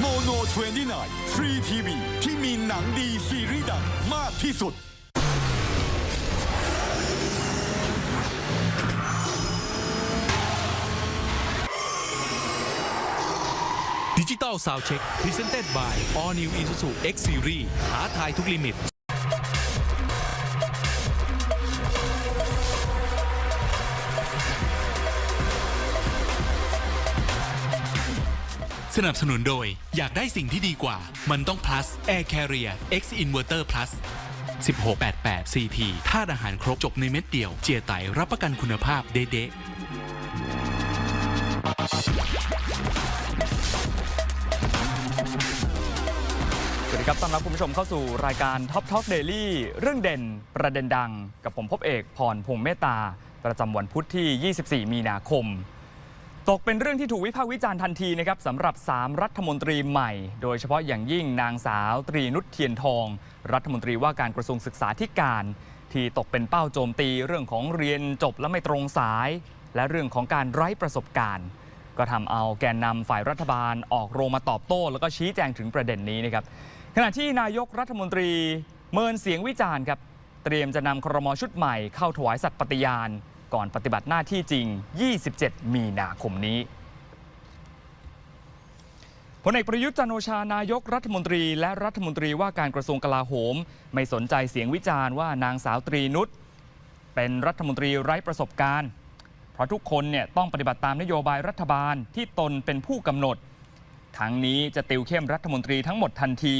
โมโน29ฟรีทีวีที่มีหนังดีซีรีส์ดังมากที่สุด ดิจิตอลซาวเช็คพรีเซนเต็ดบาย All New Isuzu X Series ท้าทายทุกลิมิต สนับสนุนโดย อยากได้สิ่งที่ดีกว่า มันต้อง plus Air Carrier X Inverter Plus 1688 CT ธาตุอาหารครบจบในเม็ดเดียว เจียไตรับประกันคุณภาพเด๊ะสวัสดีครับต้อนรับคุณผู้ชมเข้าสู่รายการ Top Talk Daily เรื่องเด่นประเด็นดัง กับผมพบเอกพรพงษ์เมตตา ประจำวันพุธที่ 24 มีนาคม ตกเป็นเรื่องที่ถูกวิพากษ์วิจารณ์ทันทีนะครับสำหรับ 3 รัฐมนตรีใหม่ โดยเฉพาะอย่างยิ่งนางสาวตรีนุชเทียนทอง รัฐมนตรีว่าการกระทรวงศึกษาธิการ ที่ตกเป็นเป้าโจมตีเรื่องของเรียนจบและไม่ตรงสาย และเรื่องของการไร้ประสบการณ์ ก็ทำเอาแกนนำฝ่ายรัฐบาลออกโรงมาตอบโต้ แล้วก็ชี้แจงถึงประเด็นนี้นะครับขณะที่นายกรัฐมนตรีเมินเสียงวิจารณ์ครับเตรียมจะนำครมชุดใหม่เข้าถวายสัตย์ปฏิญาณ ก่อนปฏิบัติหน้าที่จริง 27 มีนาคมนี้พลเอกประยุทธ์จันโอชานายกรัฐมนตรีและรัฐมนตรีว่าการกระทรวงกลาโหม ไม่สนใจเสียงวิจารณ์ว่านางสาวตรีนุชเป็นรัฐมนตรีไร้ประสบการณ์ เพราะทุกคนเนี่ยต้องปฏิบัติตามนโยบายรัฐบาลที่ตนเป็นผู้กำหนด ทั้งนี้จะติวเข้มรัฐมนตรีทั้งหมดทันที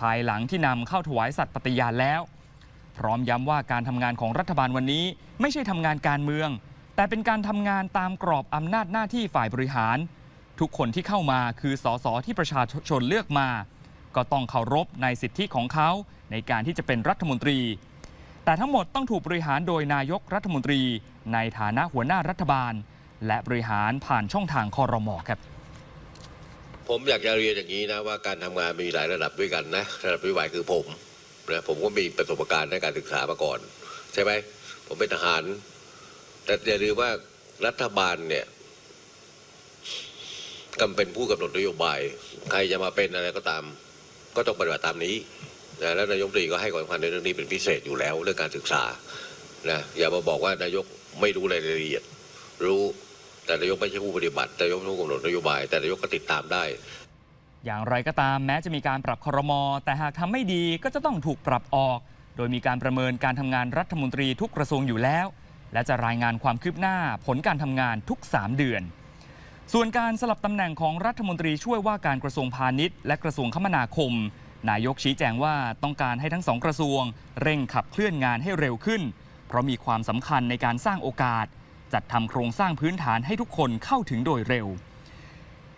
ภายหลังที่นำเข้าถวายสัตย์ปฏิญาณแล้ว พร้อมย้ำว่าการทำงานของรัฐบาลวันนี้ ไม่ใช่ทำงานการเมือง แต่เป็นการทำงานตามกรอบอำนาจหน้าที่ฝ่ายบริหาร ทุกคนที่เข้ามาคือสสที่ประชาชนเลือกมา ก็ต้องเคารพในสิทธิของเขาในการที่จะเป็นรัฐมนตรี แต่ทั้งหมดต้องถูกบริหารโดยนายกรัฐมนตรี ในฐานะหัวหน้ารัฐบาล และบริหารผ่านช่องทางคอรมอครับผมอยากจะเรียนอย่างนี้นะว่าการทำงานมีหลายระดับด้วยกันนะระดับวิวัยคือผม นะผมก็มีประสบการณ์ในการศึกษามาก่อน ใช่ไหมผมเป็นทหาร แต่อย่าลืมว่ารัฐบาลเนี่ยกำเป็นผู้กำหนดนโยบาย ใครจะมาเป็นอะไรก็ตาม ก็ต้องปฏิบัติตามนี้นะแล้วนายกตรีก็ให้ความสำคัญในเรื่องนี้เป็นพิเศษอยู่แล้วเรื่องการศึกษานะอย่ามาบอกว่านายกไม่รู้รายละเอียด รู้แต่นายกไม่ใช่ผู้ปฏิบัตินายกผู้กำหนดนโยบาย แต่นายกก็ติดตามได้ อย่างไรก็ตามแม้จะมีการปรับครม แต่หากทำไม่ดีก็จะต้องถูกปรับออก โดยมีการประเมินการทำงานรัฐมนตรีทุกกระทรวงอยู่แล้ว และจะรายงานความคืบหน้าผลการทำงานทุก 3 เดือน ส่วนการสลับตำแหน่งของรัฐมนตรีช่วยว่าการกระทรวงพาณิชย์และกระทรวงคมนาคม นายกชี้แจงว่าต้องการให้ทั้งสองกระทรวง เร่งขับเคลื่อนงานให้เร็วขึ้น เพราะมีความสำคัญในการสร้างโอกาส จัดทำโครงสร้างพื้นฐานให้ทุกคนเข้าถึงโดยเร็ว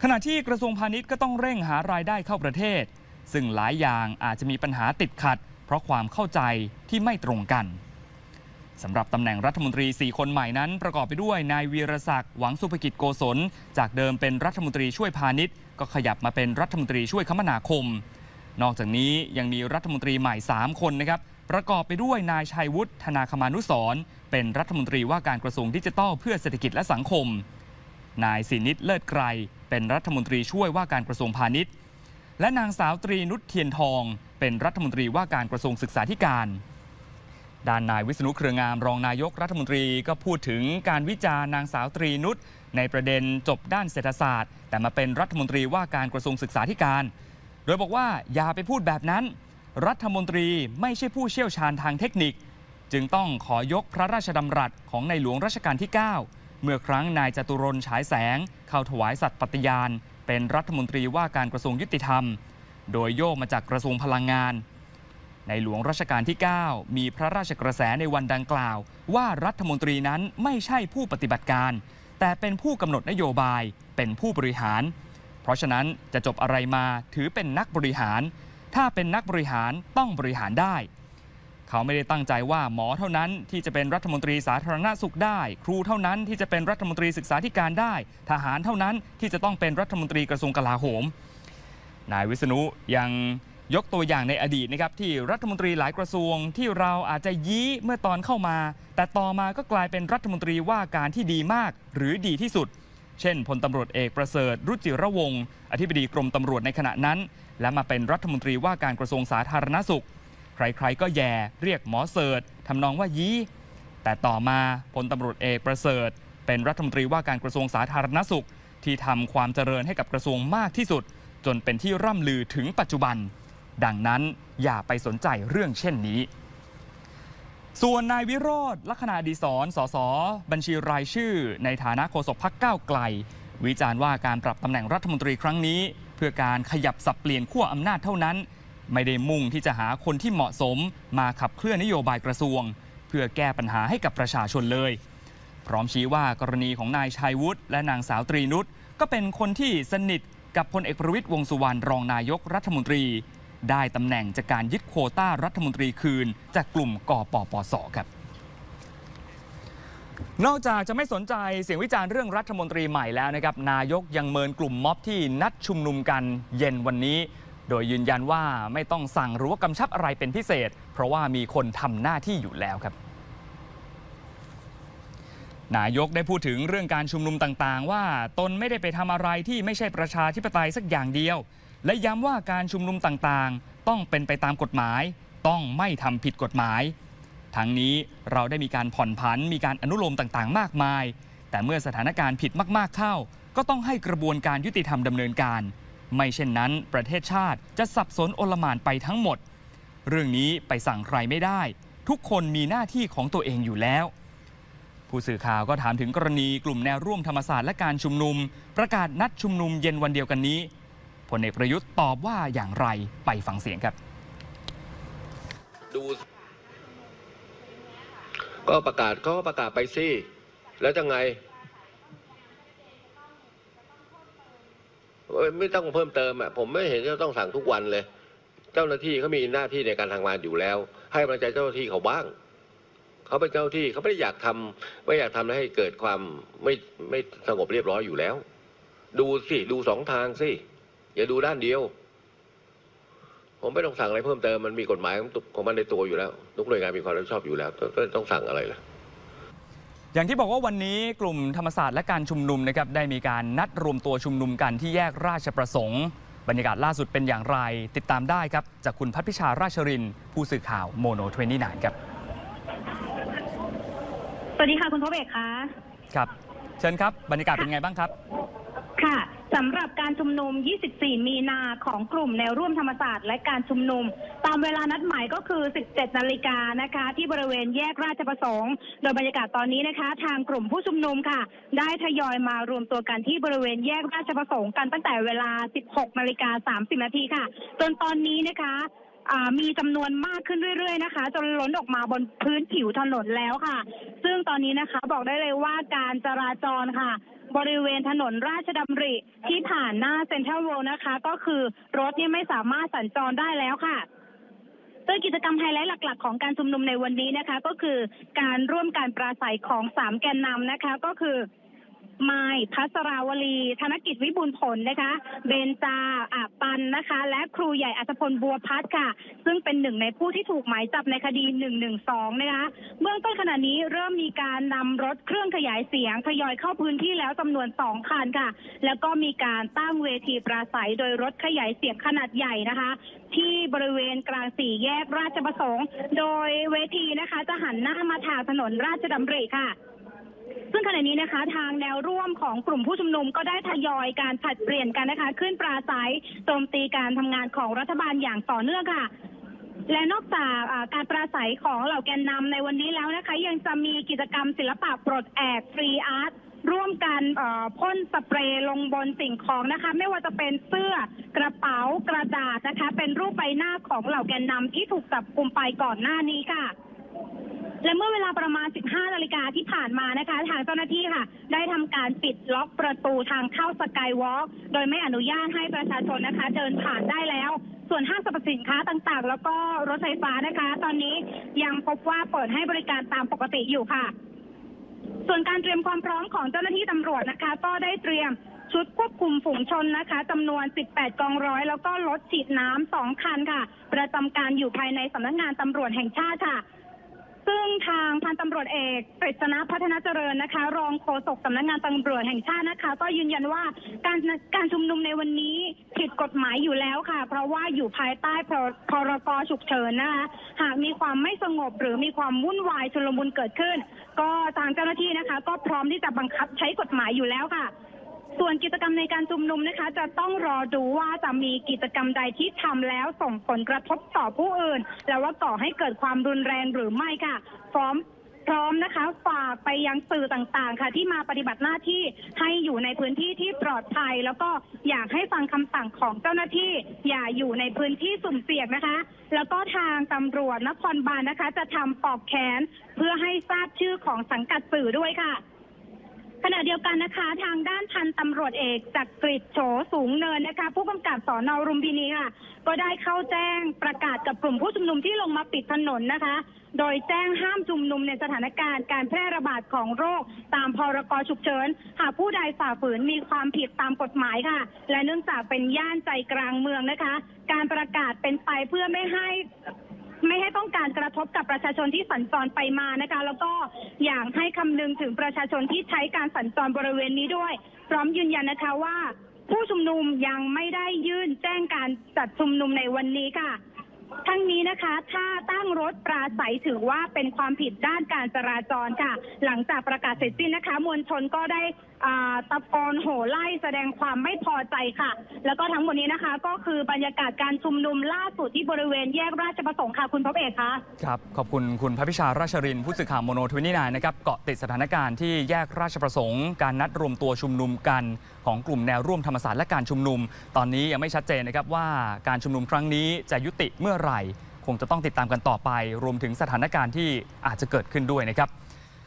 ขณะที่กระทรวงพาณิชย์ก็ต้องเร่งหารายได้เข้าประเทศ ซึ่งหลายอย่างอาจจะมีปัญหาติดขัด เพราะความเข้าใจที่ไม่ตรงกันสำหรับตำแหน่งรัฐมนตรี 4 คนใหม่นั้น ประกอบไปด้วยนายวีรศักดิ์หวังสุภกิจโกศล จากเดิมเป็นรัฐมนตรีช่วยพาณิชย์ ก็ขยับมาเป็นรัฐมนตรีช่วยคมนาคม นอกจากนี้ยังมีรัฐมนตรีใหม่ 3 คนนะครับประกอบไปด้วยนายชัยวุฒิธนาคมานุสรเป็นรัฐมนตรีว่าการกระทรวงดิจิทัลเพื่อเศรษฐกิจและสังคม นายสินิตเลิศไกร เป็นรัฐมนตรีช่วยว่าการกระทรวงพาณิชย์ และนางสาวตรีนุชเทียนทอง เป็นรัฐมนตรีว่าการกระทรวงศึกษาธิการ ด้านนายวิษณุเครืองามรองนายกรัฐมนตรีก็พูดถึงการวิจารณ์นางสาวตรีนุชในประเด็นจบด้านเศรษฐศาสตร์ แต่มาเป็นรัฐมนตรีว่าการกระทรวงศึกษาธิการ โดยบอกว่าอย่าไปพูดแบบนั้น รัฐมนตรีไม่ใช่ผู้เชี่ยวชาญทางเทคนิค จึงต้องขอยกพระราชดำรัสของในหลวงรัชกาลที่ 9 เมื่อครั้งนายจตุรนฉายแสง เข้าถวายสัตย์ปฏิญาณ เป็นรัฐมนตรีว่าการกระทรวงยุติธรรม โดยโยกมาจากกระทรวงพลังงาน ในหลวงรัชกาลที่ 9 มีพระราชกระแสในวันดังกล่าว ว่ารัฐมนตรีนั้นไม่ใช่ผู้ปฏิบัติการ แต่เป็นผู้กำหนดนโยบายเป็นผู้บริหาร เพราะฉะนั้นจะจบอะไรมาถือเป็นนักบริหาร ถ้าเป็นนักบริหารต้องบริหารได้ เขาไม่ได้ตั้งใจว่าหมอเท่านั้นที่จะเป็นรัฐมนตรีสาธารณสุขได้ ครูเท่านั้นที่จะเป็นรัฐมนตรีศึกษาธิการได้ ทหารเท่านั้นที่จะต้องเป็นรัฐมนตรีกระทรวงกลาโหม นายวิษณุยังยกตัวอย่างในอดีตนะครับที่รัฐมนตรีหลายกระทรวงที่เราอาจจะยี้เมื่อตอนเข้ามา แต่ต่อมาก็กลายเป็นรัฐมนตรีว่าการที่ดีมากหรือดีที่สุด เช่นพลตำรวจเอกประเสริฐ รุจิระวงศ์อธิบดีกรมตำรวจในขณะนั้น และมาเป็นรัฐมนตรีว่าการกระทรวงสาธารณสุข ใครๆก็แย่เรียกหมอเสิร์ชทำนองว่ายี้ แต่ต่อมาพลตำรวจเอกประเสริฐ เป็นรัฐมนตรีว่าการกระทรวงสาธารณสุข ที่ทำความเจริญให้กับกระทรวงมากที่สุด จนเป็นที่ร่ำลือถึงปัจจุบัน ดังนั้นอย่าไปสนใจเรื่องเช่นนี้ ส่วนนายวิโรธลักษณะดีศรสสบัญชีรายชื่อ ในฐานะโฆษกพักก้าวไกล วิจารณ์ว่าการปรับตำแหน่งรัฐมนตรีครั้งนี้ เพื่อการขยับสับเปลี่ยนขั้วอำนาจเท่านั้น ไม่ได้มุ่งที่จะหาคนที่เหมาะสม มาขับเคลื่อนนโยบายกระทรวง เพื่อแก้ปัญหาให้กับประชาชนเลย พร้อมชี้ว่ากรณีของนายชัยวุฒิและนางสาวตรีนุชก็เป็นคนที่สนิทกับพลเอกประวิตยวงสุวรรณรองนายกรัฐมนตรี ได้ตำแหน่งจากการยึดโควต้ารัฐมนตรีคืน จากกลุ่มกปปสครับนอกจากจะไม่สนใจเสียงวิจารณ์เรื่องรัฐมนตรีใหม่แล้วนะครับ นายกยังเมินกลุ่มม็อบที่นัดชุมนุมกันเย็นวันนี้ โดยยืนยันว่าไม่ต้องสั่งหรือว่ากำชับอะไรเป็นพิเศษ เพราะว่ามีคนทำหน้าที่อยู่แล้วครับนายกได้พูดถึงเรื่องการชุมนุมต่างๆ ว่าตนไม่ได้ไปทำอะไรที่ไม่ใช่ประชาธิปไตยสักอย่างเดียว และย้ำว่าการชุมนุมต่างๆ ต้องเป็นไปตามกฎหมาย ต้องไม่ทำผิดกฎหมาย ทั้งนี้เราได้มีการผ่อนผันมีการอนุโลมต่างๆ มากมาย แต่เมื่อสถานการณ์ผิดมากๆเข้า ก็ต้องให้กระบวนการยุติธรรมดำเนินการ ไม่เช่นนั้น ประเทศชาติจะสับสนโอลมานไปทั้งหมด เรื่องนี้ไปสั่งใครไม่ได้ ทุกคนมีหน้าที่ของตัวเองอยู่แล้ว ผู้สื่อข่าวก็ถามถึงกรณีกลุ่มแนวร่วมธรรมศาสตร์และการชุมนุม ประกาศนัดชุมนุมเย็นวันเดียวกันนี้พลเอกประยุทธ์ตอบว่าอย่างไรไปฟังเสียงครับดูก็ประกาศเขาก็ประกาศไปสิแล้วจะไงเอ้ย ไม่ต้องเพิ่มเติมอะผมไม่เห็นจะต้องสั่งทุกวันเลย เจ้าหน้าที่เขามีหน้าที่ในการทำงานอยู่แล้ว ให้กำลังใจเจ้าหน้าที่เขาบ้างเขาเป็นเจ้าหน้าที่เขาไม่ได้อยากทำไม่อยากทำให้เกิดความไม่ไม่สงบเรียบร้อยอยู่แล้ว ดูสิดูสองทางสิอย่าดูด้านเดียว ผมไม่ต้องสั่งอะไรเพิ่มเติมมันมีกฎหมายของมันในตัวอยู่แล้วทุกหน่วยงานมีความรับผิดชอบอยู่แล้วต้องต้องต้องสั่งอะไรล่ะ อย่างที่บอกว่าวันนี้กลุ่มธรรมศาสตร์และการชุมนุมนะครับได้มีการนัดรวมตัวชุมนุมกันที่แยกราชประสงค์ บรรยากาศล่าสุดเป็นอย่างไร ติดตามได้ครับจากคุณพัฒพิชาราชรินทร์ผู้สื่อข่าวโมโนเทนนี่นานครับสวัสดีค่ะคุณพบเอกคะครับ เชิญครับ บรรยากาศเป็นไงบ้างครับค่ะ สำหรับการชุมนุม 24 มีนาของกลุ่มแนวร่วมธรรมศาสตร์และการชุมนุม ตามเวลานัดหมายก็คือ 17 นาฬิกานะคะ ที่บริเวณแยกราชประสงค์ โดยบรรยากาศตอนนี้นะคะ ทางกลุ่มผู้ชุมนุมค่ะ ได้ทยอยมารวมตัวกันที่บริเวณแยกราชประสงค์กันตั้งแต่เวลา 16 นาฬิกา 30 นาทีค่ะ จนตอนนี้นะคะมีจำนวนมากขึ้นเรื่อย ๆ นะคะ จนล้นออกมาบนพื้นผิวถนนแล้วค่ะ ซึ่งตอนนี้นะคะบอกได้เลยว่าการจราจรค่ะ บริเวณถนนราชดำริที่ผ่านหน้าเซ็นทรัลเวิลด์นะคะ ก็คือรถเนี่ยไม่สามารถสัญจรได้แล้วค่ะโดยกิจกรรมไฮไลท์หลัก ๆ ของการชุมนุมในวันนี้นะคะ ก็คือการร่วมการปราศัยของสามแกนนำนะคะ ก็คือไมายพัสราวลี ธนกิจวิบูลผลนะคะ เบนจาอาปันนะคะ และครูใหญ่อัตพลบัวพัฒค่ะ ซึ่งเป็นหนึ่งในผู้ที่ถูกหมายจับในคดี 112 นะคะ เบื้องต้นขณะนี้เริ่มมีการนำรถเครื่องขยายเสียงทยอยเข้าพื้นที่แล้วจำนวน 2 คันค่ะ แล้วก็มีการตั้งเวทีปราศัยโดยรถขยายเสียงขนาดใหญ่นะคะ ที่บริเวณกลางสี่แยกราชประสงค์ โดยเวทีนะคะจะหันหน้ามาทางถนนราชดำริค่ะ ซึ่งขณะนี้นะคะทางแนวร่วมของกลุ่มผู้ชุมนุมก็ได้ทยอยการผลัดเปลี่ยนกันนะคะ ขึ้นปราศัยโจมตีการทำงานของรัฐบาลอย่างต่อเนื่องค่ะและนอกจากการปราศัยของเหล่าแกนนำในวันนี้แล้วนะคะ ยังจะมีกิจกรรมศิลปะปลดแอกฟรีอาร์ตร่วมกันพ่นสเปรย์ลงบนสิ่งของนะคะ ไม่ว่าจะเป็นเสื้อกระเป๋ากระดาษนะคะ เป็นรูปใบหน้าของเหล่าแกนนำที่ถูกจับกลุ่มไปก่อนหน้านี้ค่ะ และเมื่อเวลาประมาณ 15 นาฬิกาที่ผ่านมานะคะ ทางเจ้าหน้าที่ค่ะ ได้ทำการปิดล็อกประตูทางเข้าสกายวอล์กโดยไม่อนุญาตให้ประชาชนนะคะ เดินผ่านได้แล้ว ส่วนห้างสรรพสินค้าต่างๆ แล้วก็รถไฟฟ้านะคะ ตอนนี้ยังพบว่าเปิดให้บริการตามปกติอยู่ค่ะ ส่วนการเตรียมความพร้อมของเจ้าหน้าที่ตำรวจนะคะ ก็ได้เตรียมชุดควบคุมฝูงชนนะคะจำนวน 18 กองร้อย แล้วก็รถฉีดน้ำสองคันค่ะ ประจำการอยู่ภายในสำนักงานตำรวจแห่งชาติค่ะ ซึ่งทางพันตำรวจเอกกฤษณะพัฒนาเจริญนะคะ รองโฆษกสำนักงานตำรวจแห่งชาตินะคะ ก็ยืนยันว่าการการชุมนุมในวันนี้ผิดกฎหมายอยู่แล้วค่ะ เพราะว่าอยู่ภายใต้พรพรกฉุกเฉินนะคะหากมีความไม่สงบหรือมีความวุ่นวายชุลมุนเกิดขึ้น ก็ทางเจ้าหน้าที่นะคะ ก็พร้อมที่จะบังคับใช้กฎหมายอยู่แล้วค่ะ ส่วนกิจกรรมในการชุมนุมนะคะ จะต้องรอดูว่าจะมีกิจกรรมใดที่ทำแล้วส่งผลกระทบต่อผู้อื่น แล้วว่าก่อให้เกิดความรุนแรงหรือไม่ค่ะ พร้อมพร้อมนะคะฝากไปยังสื่อต่างๆ ค่ะ ที่มาปฏิบัติหน้าที่ให้อยู่ในพื้นที่ที่ปลอดภัย แล้วก็อยากให้ฟังคำสั่งของเจ้าหน้าที่ อย่าอยู่ในพื้นที่สุ่มเสี่ยงนะคะ แล้วก็ทางตำรวจนครบาลนะคะ จะทำปอกแขนเพื่อให้ทราบชื่อของสังกัดสื่อด้วยค่ะ ขณะเดียวกันนะคะ ทางด้านพันตำรวจเอกจากริดโฉสูงเนินนะคะ ผู้กำกับสอนอรุมพินีค่ะก็ได้เข้าแจ้งประกาศกับกลุ่มผู้ชุมนุมที่ลงมาปิดถนนนะคะ โดยแจ้งห้ามชุมนุมในสถานการณ์การแพร่ระบาดของโรค ตามพรกฉุกเฉินหากผู้ใดฝ่าฝืนมีความผิดตามกฎหมายค่ะ และเนื่องจากเป็นย่านใจกลางเมืองนะคะ การประกาศเป็นไปเพื่อไม่ให้ ไม่ให้ต้องการกระทบกับประชาชนที่สัญจรไปมานะคะ แล้วก็อยากให้คำนึงถึงประชาชนที่ใช้การสัญจรบริเวณนี้ด้วย พร้อมยืนยันนะคะว่า ผู้ชุมนุมยังไม่ได้ยื่นแจ้งการจัดชุมนุมในวันนี้ค่ะ ทั้งนี้นะคะ ถ้าตั้งรถปราศัยถือว่าเป็นความผิดด้านการจราจรค่ะ หลังจากประกาศเสร็จสิ้นนะคะ มวลชนก็ได้ตะโกนโห่ไล่แสดงความไม่พอใจค่ะ แล้วก็ทั้งหมดนี้นะคะ ก็คือบรรยากาศการชุมนุมล่าสุดที่บริเวณแยกราชประสงค์ค่ะคุณพบเอกคะครับ ขอบคุณคุณพระพิชาราชรินผู้สื่อข่าวโมโนทวินีนายนะครับเกาะติดสถานการณ์ที่แยกราชประสงค์ การนัดรวมตัวชุมนุมกัน ของกลุ่มแนวร่วมธรรมศาสตร์และการชุมนุม ตอนนี้ยังไม่ชัดเจนนะครับว่าการชุมนุมครั้งนี้จะยุติเมื่อไหร่ คงจะต้องติดตามกันต่อไป รวมถึงสถานการณ์ที่อาจจะเกิดขึ้นด้วยนะครับ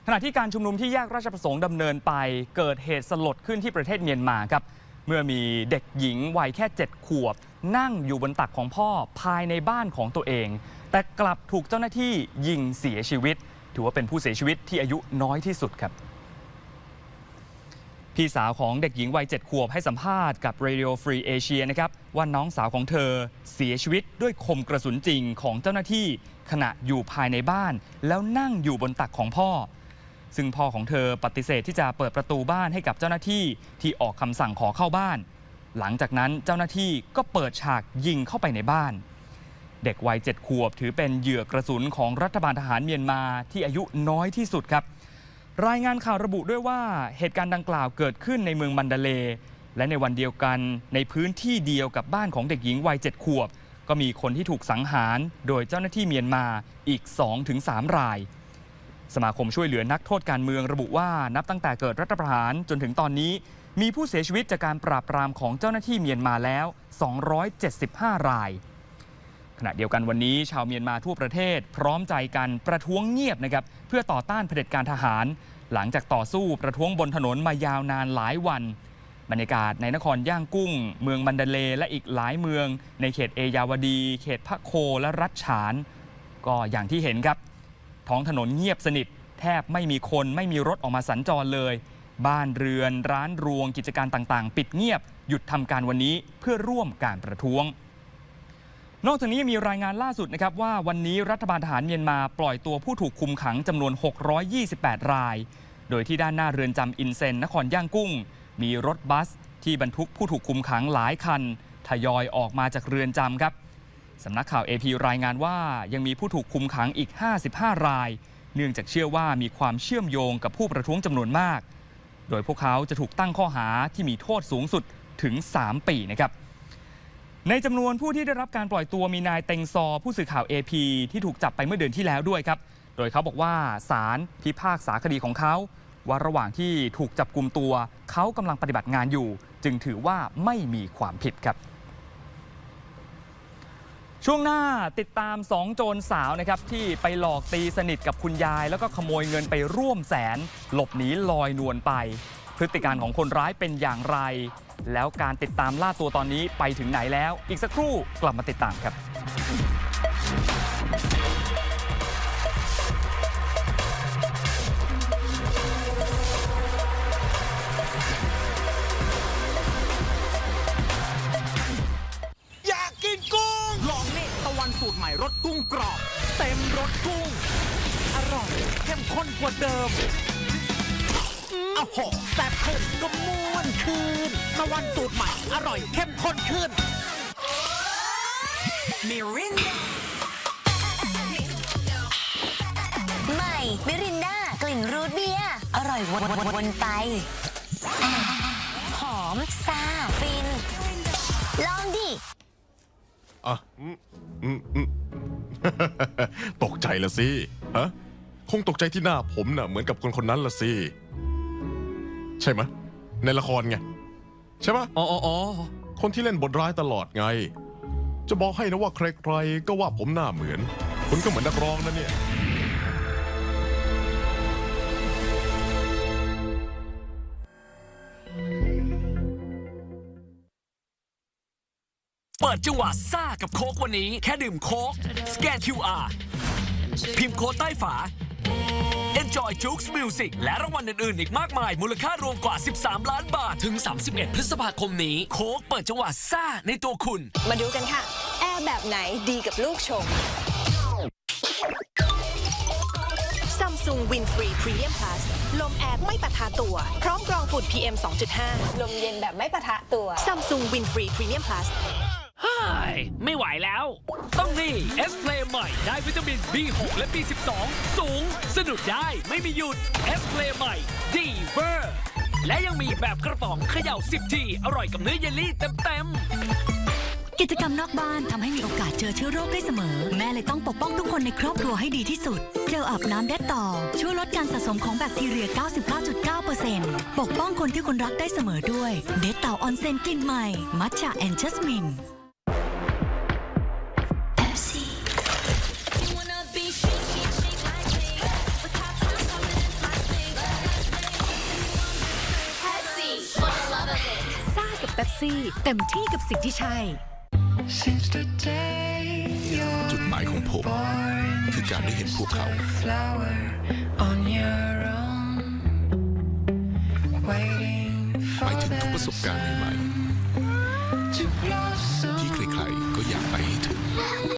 ขณะที่การชุมนุมที่แยกราชประสงค์ดำเนินไป เกิดเหตุสลดขึ้นที่ประเทศเมียนมาครับเมื่อมีเด็กหญิงวัยแค่ 7 ขวบ นั่งอยู่บนตักของพ่อภายในบ้านของตัวเอง แต่กลับถูกเจ้าหน้าที่ยิงเสียชีวิต ถือว่าเป็นผู้เสียชีวิตที่อายุน้อยที่สุดครับ พี่สาวของเด็กหญิงวัย 7 ขวบให้สัมภาษณ์กับ Radio Free Asia นะครับว่าน้องสาวของเธอเสียชีวิตด้วยคมกระสุนจริงของเจ้าหน้าที่ ขณะอยู่ภายในบ้าน แล้วนั่งอยู่บนตักของพ่อ ซึ่งพ่อของเธอปฏิเสธที่จะเปิดประตูบ้านให้กับเจ้าหน้าที่ที่ออกคำสั่งขอเข้าบ้าน หลังจากนั้นเจ้าหน้าที่ก็เปิดฉากยิงเข้าไปในบ้าน เด็กวัย 7 ขวบถือเป็นเหยื่อกระสุนของรัฐบาลทหารเมียนมาที่อายุน้อยที่สุดครับ รายงานข่าวระบุด้วยว่าเหตุการณ์ดังกล่าวเกิดขึ้นในเมืองมันดาเล และในวันเดียวกันในพื้นที่เดียวกับบ้านของเด็กหญิงวัย7ขวบ ก็มีคนที่ถูกสังหารโดยเจ้าหน้าที่เมียนมาอีก 2-3 ราย สมาคมช่วยเหลือนักโทษการเมืองระบุว่านับตั้งแต่เกิดรัฐประหารจนถึงตอนนี้ มีผู้เสียชีวิตจากการปราบปรามของเจ้าหน้าที่เมียนมาแล้ว 275 ราย ขณะเดียวกันวันนี้ชาวเมียนมาทั่วประเทศ พร้อมใจกันประท้วงเงียบนะครับเพื่อต่อต้านเผด็จการทหาร หลังจากต่อสู้ประท้วงบนถนนมายาวนานหลายวัน บรรยากาศในนครย่างกุ้ง เมืองมันดาเลและอีกหลายเมือง ในเขตเอยาวดี เขตพระโคและรัชฉาน ก็อย่างที่เห็นครับ ท้องถนนเงียบสนิท แทบไม่มีคนไม่มีรถออกมาสัญจรเลย บ้านเรือน ร้านรวงกิจการต่างๆ ปิดเงียบหยุดทำการวันนี้เพื่อร่วมการประท้วง นอกจากนี้ยังมีรายงานล่าสุดนะครับว่าวันนี้รัฐบาลทหารเมียนมาปล่อยตัวผู้ถูกคุมขังจำนวน 628 ราย โดยที่ด้านหน้าเรือนจำอินเซนนครย่างกุ้ง มีรถบัสที่บรรทุกผู้ถูกคุมขังหลายคัน ทยอยออกมาจากเรือนจำครับสำนักข่าว AP รายงานว่ายังมีผู้ถูกคุมขังอีก 55 ราย เนื่องจากเชื่อว่ามีความเชื่อมโยงกับผู้ประท้วงจำนวนมาก โดยพวกเขาจะถูกตั้งข้อหาที่มีโทษสูงสุดถึง 3 ปีนะครับ ในจำนวนผู้ที่ได้รับการปล่อยตัวมีนายเต็งซอ ผู้สื่อข่าว AP ที่ถูกจับไปเมื่อเดือนที่แล้วด้วยครับ โดยเขาบอกว่าศาลพิพากษาคดีของเขา ว่าระหว่างที่ถูกจับกลุ่มตัว เขากำลังปฏิบัติงานอยู่ จึงถือว่าไม่มีความผิดครับ ช่วงหน้าติดตาม 2 โจรสาวนะครับที่ไปหลอกตีสนิทกับคุณยาย แล้วก็ขโมยเงินไปร่วมแสน หลบหนีลอยนวลไป พฤติการของคนร้ายเป็นอย่างไร แล้วการติดตามล่าตัวตอนนี้ไปถึงไหนแล้ว อีกสักครู่กลับมาติดตามครับอยากกินกุ้งลองนี่ตะวันสูตรใหม่รสกุ้งกรอบ เต็มรสกุ้ง อร่อยกว่าเดิมโอ้โหแซ่บขึ้นก็ม่วนคืน มาวันสูตรใหม่ อร่อยเข้มข้นขึ้นมิรินใหม่มิรินดากลิ่นรูทเบียร์อร่อยวนวนวนไปอ่าหอมซ่าฟิน ลองดิอะอืมอืมอืมตกใจละสิฮะคงตกใจที่หน้าผมน่ะเหมือนกับคนคนนั้นละสิ ใช่ไหมะในละครไง ใช่ปะอ๋ออ๋อคนที่เล่นบทร้ายตลอดไง จะบอกให้นะว่าใครๆก็ว่าผมหน้าเหมือน คุณก็เหมือนนักร้องนะเนี่ย เปิดจังหวะซ่ากับโค้กวันนี้ แค่ดื่มโค้กสแกน QR พิมพ์โค้ดใต้ฝา Enjoy Jukes Music และรางวัลอื่นๆ อีกมากมาย มูลค่ารวมกว่า 13 ล้านบาท ถึง 31 พฤษภาคมนี้ โค้กเปิดจังหวะซ่าในตัวคุณ มาดูกันค่ะ แอร์แบบไหนดีกับลูกชม Samsung Winfree Premium Plus ลมแอร์ไม่ปะทะตัว พร้อมกรองฝุ่น PM 2.5 ลมเย็นแบบไม่ปะทะตัว Samsung Winfree Premium Plus ฮ่าย ไม่ไหวแล้ว ต้องนี่ S Play ใหม่ ได้วิตามิน B6 และ B12 สูง สนุกได้ไม่มีหยุด S Play ใหม่ดีเวอร์และยังมีแบบกระป๋องเขย่า 10 ที อร่อยกับเนื้อเยลลี่เต็มๆ กิจกรรมนอกบ้านทำให้มีโอกาสเจอเชื้อโรคได้เสมอ แม่เลยต้องปกป้องทุกคนในครอบครัวให้ดีที่สุด เจลอาบน้ำเด็ดต่อ ช่วยลดการสะสมของแบคทีเรีย 99.9%ปกป้องคนที่คุณรักได้เสมอด้วย เด็ดต่อออนเซนกลิ่นใหม่ มัทฉะแอนเจสมิน ซี่ เต็มที่กับสิ่งที่ใช่ จุดหมายของผม คือการได้เห็นพวกเขา ไปถึงทุกประสบการณ์ใหม่ๆ